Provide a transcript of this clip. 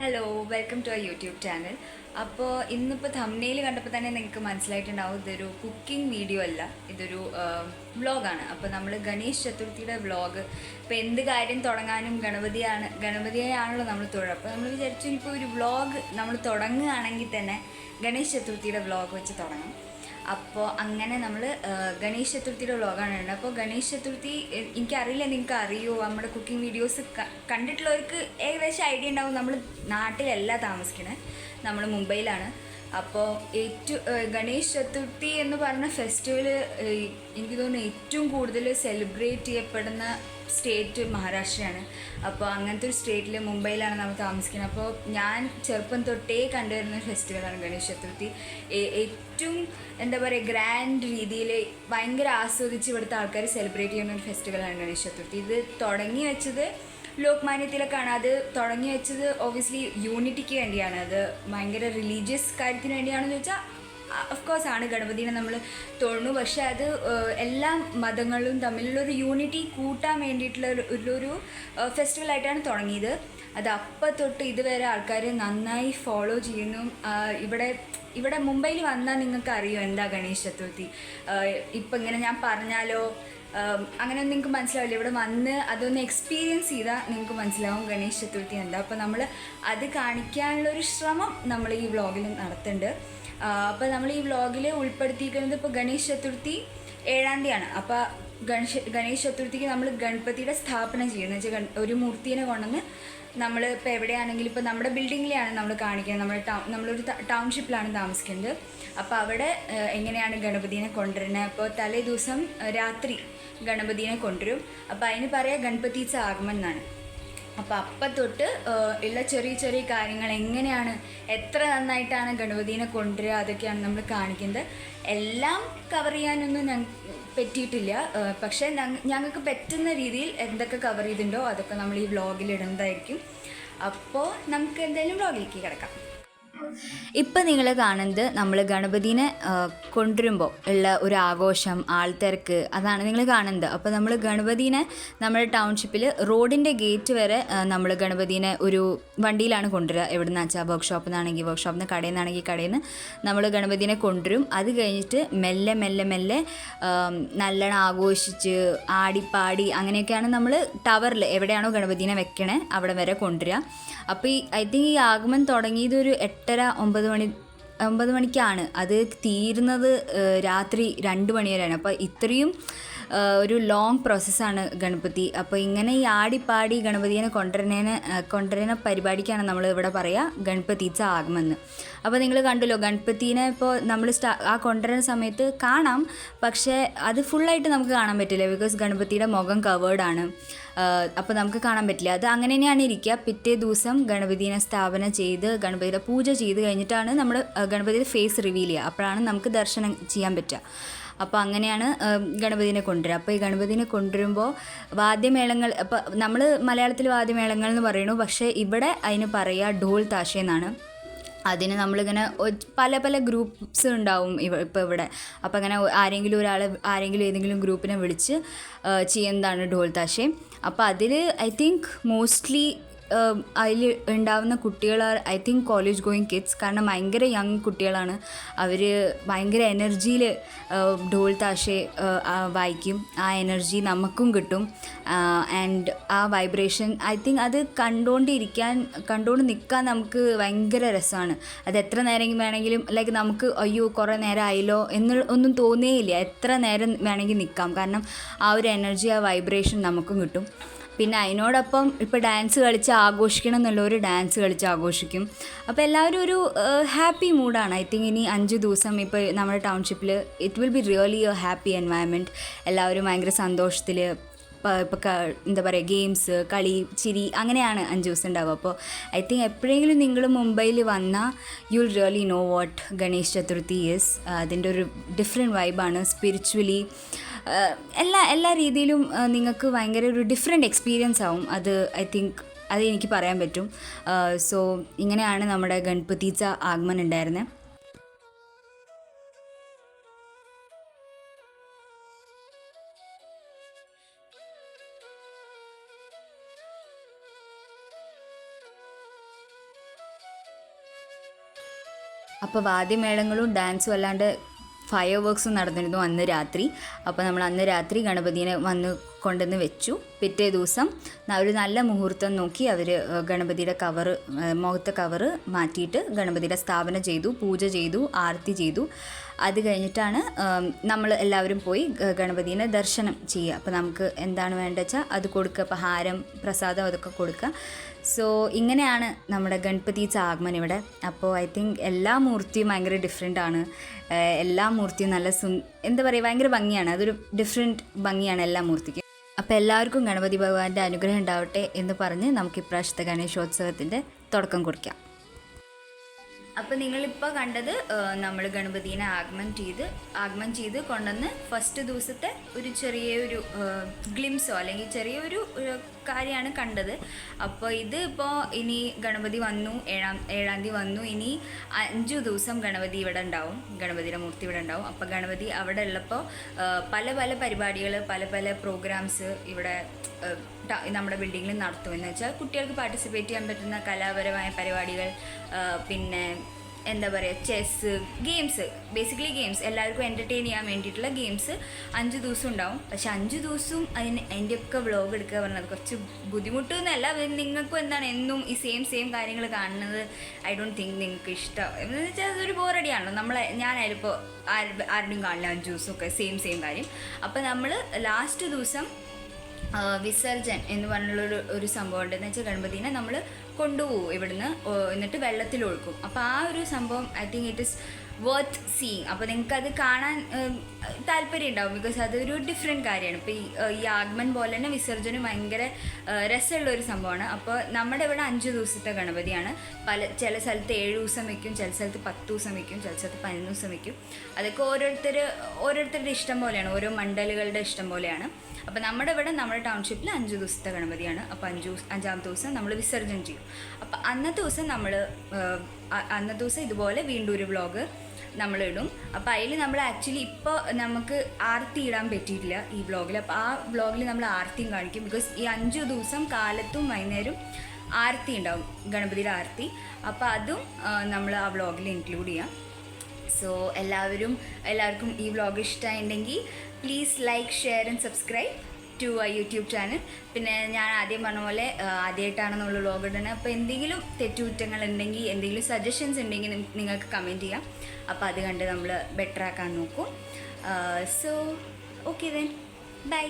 Hello welcome to our YouTube channel അപ്പോൾ ഇന്നിപ്പോൾ തമ്മനയിൽ കണ്ടപ്പോൾ തന്നെ നിങ്ങൾക്ക് മനസ്സിലായിട്ടുണ്ടാവും ഇതൊരു കുക്കിംഗ് വീഡിയോ അല്ല ഇതൊരു വ്ളോഗാണ് അപ്പോൾ നമ്മൾ ഗണേഷ് ചതുർത്ഥിയുടെ വ്ളോഗ് ഇപ്പോൾ എന്ത് കാര്യം തുടങ്ങാനും ഗണപതിയാണ് ഗണപതിയാണല്ലോ നമ്മൾ തൊഴുക അപ്പോൾ നമ്മൾ വിചാരിച്ചു ഇപ്പോൾ ഒരു വ്ളോഗ് നമ്മൾ തുടങ്ങുകയാണെങ്കിൽ തന്നെ ഗണേഷ് ചതുർത്ഥിയുടെ വ്ളോഗ് വെച്ച് തുടങ്ങാം. അപ്പോൾ അങ്ങനെ നമ്മൾ ഗണേശ് ചതുർത്ഥിയുടെ വ്ളോഗാണ് ഉള്ളത് അപ്പോൾ ഗണേശ് ചതുർത്ഥി എനിക്കറിയില്ല നിങ്ങൾക്ക് അറിയോ നമ്മുടെ കുക്കിംഗ് വീഡിയോസ് കണ്ടിട്ടുള്ളവർക്ക് ഏകദേശം ഐഡിയ ഉണ്ടാവും. നമ്മൾ നാട്ടിലല്ല താമസിക്കണേ. നമ്മൾ മുംബൈയിലാണ്. അപ്പോൾ ഏറ്റവും ഗണേശ് ചതുർത്ഥി എന്ന് പറഞ്ഞ ഫെസ്റ്റിവൽ എനിക്ക് തോന്നുന്നു ഏറ്റവും കൂടുതൽ സെലിബ്രേറ്റ് ചെയ്യപ്പെടുന്ന സ്റ്റേറ്റ് മഹാരാഷ്ട്രയാണ്. അപ്പോൾ അങ്ങനത്തെ ഒരു സ്റ്റേറ്റിൽ മുംബൈയിലാണ് നമ്മൾ താമസിക്കുന്നത്. അപ്പോൾ ഞാൻ ചെറുപ്പം തൊട്ടേ കണ്ടുവരുന്ന ഒരു ഫെസ്റ്റിവലാണ് ഗണേശ് ചതുർത്ഥി. ഏറ്റവും എന്താ പറയുക ഗ്രാൻഡ് രീതിയിൽ ഭയങ്കര ആസ്വദിച്ച് ഇവിടുത്തെ ആൾക്കാർ സെലിബ്രേറ്റ് ചെയ്യുന്ന ഒരു ഫെസ്റ്റിവലാണ് ഗണേശ് ചതുർത്ഥി. ഇത് തുടങ്ങി വെച്ചത് ലോക്മാന്യ തിലക്കാണ് അത് തുടങ്ങി വെച്ചത് ഓബിയസ്ലി യൂണിറ്റിക്ക് വേണ്ടിയാണ്. അത് ഭയങ്കര റിലീജിയസ് കാര്യത്തിന് വേണ്ടിയാണെന്ന് ചോദിച്ചാൽ കോഴ്സ് ആണ് ഗണപതിനെ നമ്മൾ തൊഴുന്നു പക്ഷെ അത് എല്ലാ മതങ്ങളും തമ്മിലുള്ളൊരു യൂണിറ്റി കൂട്ടാൻ വേണ്ടിയിട്ടുള്ള ഒരു ആയിട്ടാണ് തുടങ്ങിയത്. അത് അപ്പം തൊട്ട് ഇതുവരെ ആൾക്കാർ നന്നായി ഫോളോ ചെയ്യുന്നു. ഇവിടെ ഇവിടെ മുംബൈയിൽ വന്നാൽ നിങ്ങൾക്ക് അറിയോ എന്താ ഗണേശ് ചതുർത്ഥി? ഇപ്പം ഇങ്ങനെ ഞാൻ പറഞ്ഞാലോ അങ്ങനെ നിങ്ങൾക്ക് മനസ്സിലാവില്ല. ഇവിടെ വന്ന് അതൊന്ന് എക്സ്പീരിയൻസ് ചെയ്താൽ നിങ്ങൾക്ക് മനസ്സിലാവും ഗണേശ് ചതുർത്ഥി എന്താ. അപ്പോൾ നമ്മൾ അത് കാണിക്കാനുള്ള ഒരു ശ്രമം നമ്മൾ ഈ വ്ളോഗിൽ നടത്തുന്നുണ്ട് അപ്പോൾ നമ്മൾ ഈ വ്ളോഗിൽ ഉൾപ്പെടുത്തിയിരിക്കുന്നത് ഇപ്പോൾ ഗണേശ് ചതുർത്ഥി ഏഴാം തീയതിയാണ്. അപ്പോൾ ഗണേശ് ഗണേശ് ചതുർത്ഥിക്ക് നമ്മൾ ഗണപതിയുടെ സ്ഥാപനം ചെയ്യുന്നത്. വെച്ചാൽ ഒരു മൂർത്തിനെ കൊണ്ടുവന്ന് നമ്മൾ ഇപ്പോൾ എവിടെയാണെങ്കിലും ഇപ്പോൾ നമ്മുടെ ബിൽഡിങ്ങിലെയാണ് നമ്മൾ കാണിക്കുന്നത്. നമ്മൾ ടൗൺ നമ്മളൊരു ടൗൺഷിപ്പിലാണ് താമസിക്കുന്നത്. അപ്പോൾ അവിടെ എങ്ങനെയാണ് ഗണപതിനെ കൊണ്ടുവരുന്നത്? അപ്പോൾ തലേ ദിവസം രാത്രി ഗണപതിനെ കൊണ്ടുവരും. അപ്പോൾ അതിന് പറയുക ഗണപതിച്ച ആഗമൻ എന്നാണ്. അപ്പോൾ അപ്പം തൊട്ട് ഉള്ള ചെറിയ ചെറിയ കാര്യങ്ങൾ എങ്ങനെയാണ് എത്ര നന്നായിട്ടാണ് ഗണപതിനെ കൊണ്ടുവരിക അതൊക്കെയാണ് നമ്മൾ കാണിക്കുന്നത്. എല്ലാം കവർ ചെയ്യാനൊന്നും പറ്റിയിട്ടില്ല. പക്ഷെ ഞങ്ങൾക്ക് പറ്റുന്ന രീതിയിൽ എന്തൊക്കെ കവർ ചെയ്തിട്ടുണ്ടോ അതൊക്കെ നമ്മൾ ഈ വ്ളോഗിൽ ഇടുന്നതായിരിക്കും. അപ്പോൾ നമുക്ക് എന്തായാലും വ്ളോഗിലേക്ക് കിടക്കാം. ഇപ്പം നിങ്ങൾ കാണുന്നത് നമ്മൾ ഗണപതിനെ കൊണ്ടുവരുമ്പോൾ ഉള്ള ഒരു ആഘോഷം ആൾത്തിരക്ക് അതാണ് നിങ്ങൾ കാണുന്നത്. അപ്പോൾ നമ്മൾ ഗണപതിനെ നമ്മുടെ ടൗൺഷിപ്പിൽ റോഡിന്റെ ഗേറ്റ് വരെ നമ്മൾ ഗണപതിനെ ഒരു വണ്ടിയിലാണ് കൊണ്ടുവരിക. എവിടെ നിന്ന് വെച്ചാൽ വർക്ക്ഷോപ്പിൽ നിന്നാണെങ്കിൽ വർക്ക്ഷോപ്പിൽ നിന്ന് കടയിൽ നിന്നാണെങ്കിൽ കടയിൽ നിന്ന് നമ്മൾ ഗണപതിനെ കൊണ്ടുവരും. അത് കഴിഞ്ഞിട്ട് മെല്ലെ മെല്ലെ മെല്ലെ നല്ലോണം ആഘോഷിച്ച് ആടിപ്പാടി അങ്ങനെയൊക്കെയാണ് നമ്മൾ ടവറിൽ എവിടെയാണോ ഗണപതിനെ വെക്കണേ അവിടെ വരെ കൊണ്ടുവരിക. അപ്പോൾ ഈ ഐ തിങ്ക് ഈ ആഗമൻ തുടങ്ങിയത് ഒരു എട്ടര ഒമ്പത് മണി ഒമ്പത് മണിക്കാണ്. അത് തീരുന്നത് രാത്രി രണ്ട് മണി വരെയാണ്. അപ്പോൾ ഇത്രയും ഒരു ലോങ് പ്രോസസ്സാണ് ഗണപതി. അപ്പോൾ ഇങ്ങനെ ഈ ആടിപ്പാടി ഗണപതിനെ കൊണ്ടുവരുന്നതിന് കൊണ്ടുവരുന്ന പരിപാടിക്കാണ് നമ്മൾ ഇവിടെ പറയുക ഗണപതിച്ച ആഗമെന്ന്. അപ്പോൾ നിങ്ങൾ കണ്ടല്ലോ ഗണപതിനെ ഇപ്പോൾ നമ്മൾ സ്റ്റാ ആ കൊണ്ടുവരുന്ന സമയത്ത് കാണാം. പക്ഷേ അത് ഫുള്ളായിട്ട് നമുക്ക് കാണാൻ പറ്റില്ല. ബിക്കോസ് ഗണപതിയുടെ മുഖം കവേർഡാണ് അപ്പോൾ നമുക്ക് കാണാൻ പറ്റില്ല. അത് അങ്ങനെ തന്നെയാണ് ഇരിക്കുക. പിറ്റേ ദിവസം ഗണപതിനെ സ്ഥാപനം ചെയ്ത് ഗണപതിയുടെ പൂജ ചെയ്ത് കഴിഞ്ഞിട്ടാണ് നമ്മൾ ഗണപതിയുടെ ഫേസ് റിവീൽ ചെയ്യുക. അപ്പോഴാണ് നമുക്ക് ദർശനം ചെയ്യാൻ പറ്റുക. അപ്പോൾ അങ്ങനെയാണ് ഗണപതിനെ കൊണ്ടുവരിക. അപ്പോൾ ഈ ഗണപതിനെ കൊണ്ടുവരുമ്പോൾ വാദ്യമേളങ്ങൾ അപ്പോൾ നമ്മൾ മലയാളത്തിൽ വാദ്യമേളങ്ങൾ എന്ന് പറയുന്നു. പക്ഷേ ഇവിടെ അതിന് പറയുക ഡോൾ താശ എന്നാണ്. അതിന് നമ്മളിങ്ങനെ പല പല ഗ്രൂപ്പ്സ് ഉണ്ടാവും ഇവ ഇപ്പോൾ ഇവിടെ. അപ്പം അങ്ങനെ ആരെങ്കിലും ഒരാളെ ആരെങ്കിലും ഏതെങ്കിലും ഗ്രൂപ്പിനെ വിളിച്ച് ചെയ്യുന്നതാണ് താശെ അപ്പോൾ അതിൽ ഐ തിങ്ക് മോസ്റ്റ്ലി അതിൽ ഉണ്ടാവുന്ന കുട്ടികൾ I think college going kids കാരണം ഭയങ്കര യങ് കുട്ടികളാണ്. അവർ ഭയങ്കര എനർജിയിൽ ഡോൾ താഷെ വായിക്കും. ആ എനർജി നമുക്കും കിട്ടും. ആൻഡ് ആ വൈബ്രേഷൻ ഐ തിങ്ക് അത് കണ്ടുകൊണ്ടിരിക്കാൻ കണ്ടുകൊണ്ട് നിൽക്കാൻ നമുക്ക് ഭയങ്കര രസമാണ് അത് എത്ര നേരം വേണമെങ്കിലും ലൈക്ക് നമുക്ക് അയ്യോ കുറേ നേരം ആയല്ലോ എന്ന് ഒന്നും തോന്നേയില്ല. എത്ര നേരം വേണമെങ്കിൽ നിൽക്കാം കാരണം ആ ഒരു എനർജി ആ വൈബ്രേഷൻ നമുക്കും കിട്ടും. പിന്നെ അതിനോടൊപ്പം ഇപ്പോൾ ഡാൻസ് കളിച്ച് ആഘോഷിക്കണം എന്നുള്ളവർ ഡാൻസ് കളിച്ച് ആഘോഷിക്കും. അപ്പോൾ എല്ലാവരും ഒരു ഹാപ്പി മൂഡാണ് ഐ തിങ്ക് ഇനി അഞ്ച് ദിവസം ഇപ്പോൾ നമ്മുടെ ടൗൺഷിപ്പിൽ it will be really a happy environment എല്ലാവരും ഭയങ്കര സന്തോഷത്തിൽ ഇപ്പോൾ എന്താ പറയുക ഗെയിംസ് കളി ചിരി അങ്ങനെയാണ് അഞ്ച് ദിവസം ഉണ്ടാവുക. അപ്പോൾ ഐ തിങ്ക് എപ്പോഴെങ്കിലും നിങ്ങൾ മുംബൈയിൽ വന്നാൽ you will really know what Ganesh Chaturthi is അതിന്റെ ഒരു ഡിഫറെന്റ് വൈബാണ് സ്പിരിച്വലി എല്ലാ എല്ലാ രീതിയിലും നിങ്ങൾക്ക് ഭയങ്കര ഒരു ഡിഫറെന്റ് എക്സ്പീരിയൻസ് ആവും. അത് ഐ തിങ്ക് അത് എനിക്ക് പറയാൻ പറ്റും. സോ ഇങ്ങനെയാണ് നമ്മുടെ ഗണപതീച്ച ആഗമനം ഉണ്ടായിരുന്നത് അപ്പോൾ വാദ്യമേളങ്ങളും ഡാൻസും അല്ലാണ്ട് ഫയർ വർക്ക്സ് നടന്നിരുന്നു അന്ന് രാത്രി. അപ്പോൾ നമ്മൾ അന്ന് രാത്രി ഗണപതിനെ വന്ന് കൊണ്ടുവന്ന് വെച്ചു. പിറ്റേ ദിവസം ഒരു നല്ല മുഹൂർത്തം നോക്കി അവർ ഗണപതിയുടെ കവറ് മുഖത്തെ കവറ് മാറ്റിയിട്ട് ഗണപതിയുടെ സ്ഥാപനം ചെയ്തു പൂജ ചെയ്തു ആർത്തി ചെയ്തു. അത് കഴിഞ്ഞിട്ടാണ് നമ്മൾ എല്ലാവരും പോയി ഗണപതിനെ ദർശനം ചെയ്യുക. അപ്പോൾ നമുക്ക് എന്താണ് വേണ്ടത് വെച്ചാൽ അത് കൊടുക്കുക. അപ്പോൾ ഹാരം പ്രസാദം അതൊക്കെ കൊടുക്കുക. സോ ഇങ്ങനെയാണ് നമ്മുടെ ഗണപതി ആഗമനം ഇവിടെ. അപ്പോൾ ഐ തിങ്ക് എല്ലാ മൂർത്തിയും ഭയങ്കര ഡിഫറെന്റ് ആണ്. എല്ലാ മൂർത്തിയും നല്ല സു എന്താ പറയുക ഭയങ്കര ഭംഗിയാണ്. അതൊരു ഡിഫറെന്റ് ഭംഗിയാണ് എല്ലാ മൂർത്തിക്കും. അപ്പോൾ എല്ലാവർക്കും ഗണപതി ഭഗവാന്റെ അനുഗ്രഹം ഉണ്ടാവട്ടെ എന്ന് പറഞ്ഞ് നമുക്ക് ഇപ്രാവശ്യത്തെ ഗണേശോത്സവത്തിന്റെ തുടക്കം കുറിക്കാം. അപ്പോൾ നിങ്ങളിപ്പോൾ കണ്ടത് നമ്മൾ ഗണപതിനെ ആഗമൻ ചെയ്ത് ആഗമൻ ചെയ്ത് കൊണ്ടുവന്ന് ഫസ്റ്റ് ദിവസത്തെ ഒരു ചെറിയ ഒരു ഗ്ലിംസോ അല്ലെങ്കിൽ ചെറിയൊരു കാര്യമാണ് കണ്ടത്. അപ്പോൾ ഇത് ഇപ്പോൾ ഇനി ഗണപതി വന്നു ഏഴാം ഏഴാം തീയതി വന്നു. ഇനി അഞ്ചു ദിവസം ഗണപതി ഇവിടെ ഉണ്ടാവും ഗണപതിയുടെ മൂർത്തി ഇവിടെ ഉണ്ടാവും. അപ്പോൾ ഗണപതി അവിടെ ഉള്ളപ്പോൾ പല പല പരിപാടികൾ പല പല പ്രോഗ്രാംസ് ഇവിടെ നമ്മുടെ ബിൽഡിങ്ങിൽ നടത്തും. എന്ന് വെച്ചാൽ കുട്ടികൾക്ക് പാർട്ടിസിപ്പേറ്റ് ചെയ്യാൻ പറ്റുന്ന കലാപരമായ പരിപാടികൾ പിന്നെ എന്താ പറയുക ചെസ് ഗെയിംസ് ബേസിക്കലി ഗെയിംസ് എല്ലാവർക്കും എന്റർടൈൻ ചെയ്യാൻ വേണ്ടിയിട്ടുള്ള ഗെയിംസ് അഞ്ച് ദിവസം ഉണ്ടാവും. പക്ഷെ അഞ്ച് ദിവസവും അതിന് അതിന്റെയൊക്കെ വ്ളോഗ് എടുക്കുക പറഞ്ഞത് കുറച്ച് ബുദ്ധിമുട്ടെന്നല്ല. നിങ്ങൾക്കും എന്താണ് എന്നും ഈ സെയിം സെയിം കാര്യങ്ങൾ കാണുന്നത്? ഐ ഡോണ്ട് തിങ്ക് നിങ്ങൾക്ക് ഇഷ്ടം. എന്ന് വെച്ചാൽ അതൊരു ബോറടിയാണല്ലോ നമ്മൾ ഞാനായാലും ഇപ്പോൾ ആരുടെയും കാണില്ല അഞ്ച് ദിവസമൊക്കെ സെയിം സെയിം കാര്യം. അപ്പോൾ നമ്മൾ ലാസ്റ്റ് ദിവസം വിസർജൻ എന്ന് പറഞ്ഞുള്ളൊരു ഒരു സംഭവം ഉണ്ടെന്ന് വെച്ചാൽ ഗണപതിനെ നമ്മൾ കൊണ്ടുപോകും ഇവിടുന്ന് എന്നിട്ട് വെള്ളത്തിൽ ഒഴുക്കും. അപ്പോൾ ആ ഒരു സംഭവം I think it is worth seeing അപ്പോൾ നിങ്ങൾക്ക് അത് കാണാൻ താല്പര്യം ഉണ്ടാവും ബിക്കോസ് അതൊരു ഡിഫറെന്റ് കാര്യമാണ്. ഇപ്പോൾ ഈ ഈ ആഗമൻ പോലെ തന്നെ വിസർജനം ഭയങ്കര രസമുള്ള ഒരു സംഭവമാണ്. അപ്പോൾ നമ്മുടെ ഇവിടെ അഞ്ച് ദിവസത്തെ ഗണപതിയാണ്. പല ചില സ്ഥലത്ത് ഏഴ് ദിവസം വയ്ക്കും ചില സ്ഥലത്ത് പത്ത് ദിവസം വയ്ക്കും ചില സ്ഥലത്ത് പതിനൊന്ന് ദിവസം വയ്ക്കും അതൊക്കെ ഓരോരുത്തർ ഓരോരുത്തരുടെ ഇഷ്ടം പോലെയാണ് ഓരോ മണ്ഡലുകളുടെ ഇഷ്ടം പോലെയാണ്. അപ്പോൾ നമ്മുടെ ഇവിടെ നമ്മുടെ ടൗൺഷിപ്പിൽ അഞ്ച് ദിവസത്തെ ഗണപതിയാണ്. അപ്പോൾ അഞ്ച് ദിവസം അഞ്ചാമത്തെ ദിവസം നമ്മൾ വിസർജനം ചെയ്യും. അപ്പോൾ അന്നത്തെ ദിവസം നമ്മൾ അന്നത്തെ ദിവസം ഇതുപോലെ വീണ്ടും ഒരു വ്ളോഗ് നമ്മൾ ഇടും അപ്പോൾ അതിൽ നമ്മൾ ആക്ച്വലി ഇപ്പോൾ നമുക്ക് ആർത്തി ഇടാൻ പറ്റിയിട്ടില്ല ഈ വ്ളോഗിൽ അപ്പോൾ ആ വ്ളോഗിൽ നമ്മൾ ആർത്തിയും കാണിക്കും. ബിക്കോസ് ഈ അഞ്ച് ദിവസം കാലത്തും വൈകുന്നേരം ആർത്തി ഉണ്ടാവും. ഗണപതിയുടെ ആർത്തി. അപ്പോൾ അതും നമ്മൾ ആ വ്ളോഗിൽ ഇൻക്ലൂഡ് ചെയ്യാം. സോ എല്ലാവരും എല്ലാവർക്കും ഈ വ്ളോഗ് ഇഷ്ടമായിട്ടുണ്ടെങ്കിൽ please like share and subscribe to I YouTube channel പിന്നെ ഞാൻ ആദ്യം പറഞ്ഞ പോലെ ആദ്യമായിട്ടാണ് നമ്മൾ വ്ളോഗ് ഇടുന്നത് അപ്പോൾ എന്തെങ്കിലും തെറ്റുകുറ്റങ്ങൾ ഉണ്ടെങ്കിൽ എന്തെങ്കിലും സജഷൻസ് ഉണ്ടെങ്കിൽ നിങ്ങൾക്ക് കമന്റ് ചെയ്യാം. അപ്പോൾ അത് കണ്ട് നമ്മൾ ബെറ്റർ ആക്കാൻ നോക്കും. So okay then bye